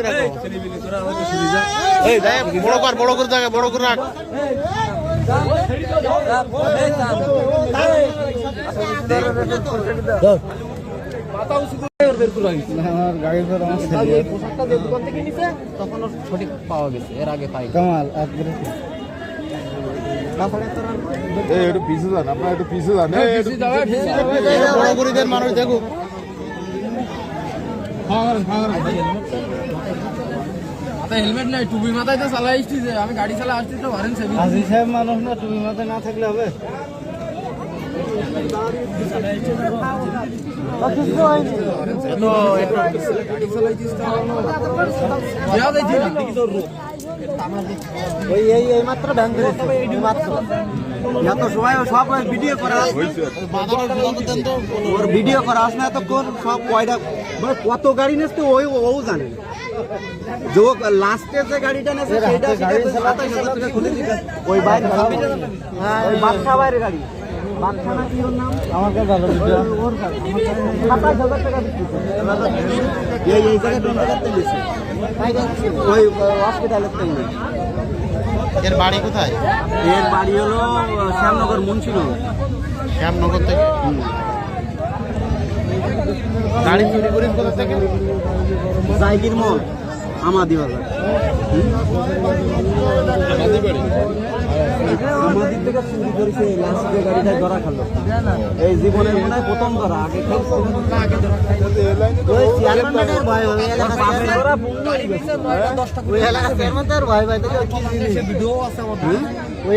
রাখো বড় কর বড় করে থাকে বড় করে রাখ সঠিক পাওয়া গেছে এর আগে পাই কামাল একটু পিছু যান আপনারা একটু পিছু যান হেলমেট নাই টুপি মাথায় তো চালাই আসছি যে আমি গাড়ি চালা আসছি তো ভারেন সেবি আজি সাহেব মানুষ না তুমি মাথায় না থাকলে হবে? ওই এই এই মাত্র ব্যাংক এই মাত্র। এত সময় সব ভিডিও করা। তো ওর ভিডিও করা আসলে এতক্ষণ সব কয়টা মানে কত গাড়ি নেছে ওই ও জানে যে লাস্টে যে গাড়িটা নেছে সেটা ওই বাইরে ওই বাদশা বাইরের গাড়ি। ভালো হাজার টাকা এই ওই হসপিটালের থেকে এর বাড়ি কোথায়? এর বাড়ি হলো শ্যামনগর মুন্সিনগর। শ্যামনগর থেকে? গাড়ি চুরি করেন কোথা থেকে? জাইগির মোড় আমাদি বাজার আমাদের থেকে চুরি করেছে লাস্ট যে গাড়িটা ধরা খালো এই জীবনের মনে হয় প্রথম ধরা আগে ওই এলাকা ওই এলাকা চেয়ারম্যানের ভয় ভাই তাহলে কি জিনিস? ভিডিও আছে আমার হ্যাঁ? ওই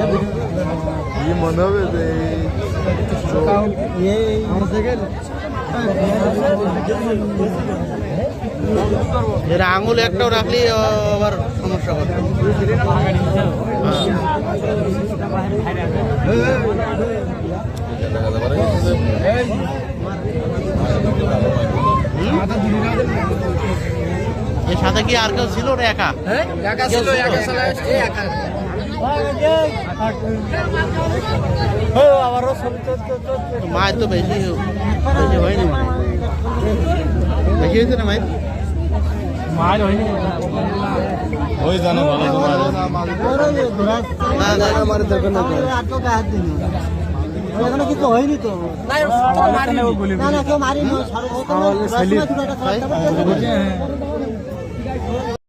কি মনে হবে যে এর আঙুল একটাও রাখলে আবার সমস্যা করে এর সাথে কি আর কেউ ছিল ওটা একা একা ছিল একা মায়ের তো বেশি বেশি হয়নি মনে বেশি হয়েছে না মায়ের মার হয়নি ওই জানে ভালো না না আমার দরকার না এখানে কিছু হয়নি তো না না কেউ মারিনি সর্বপ্রথম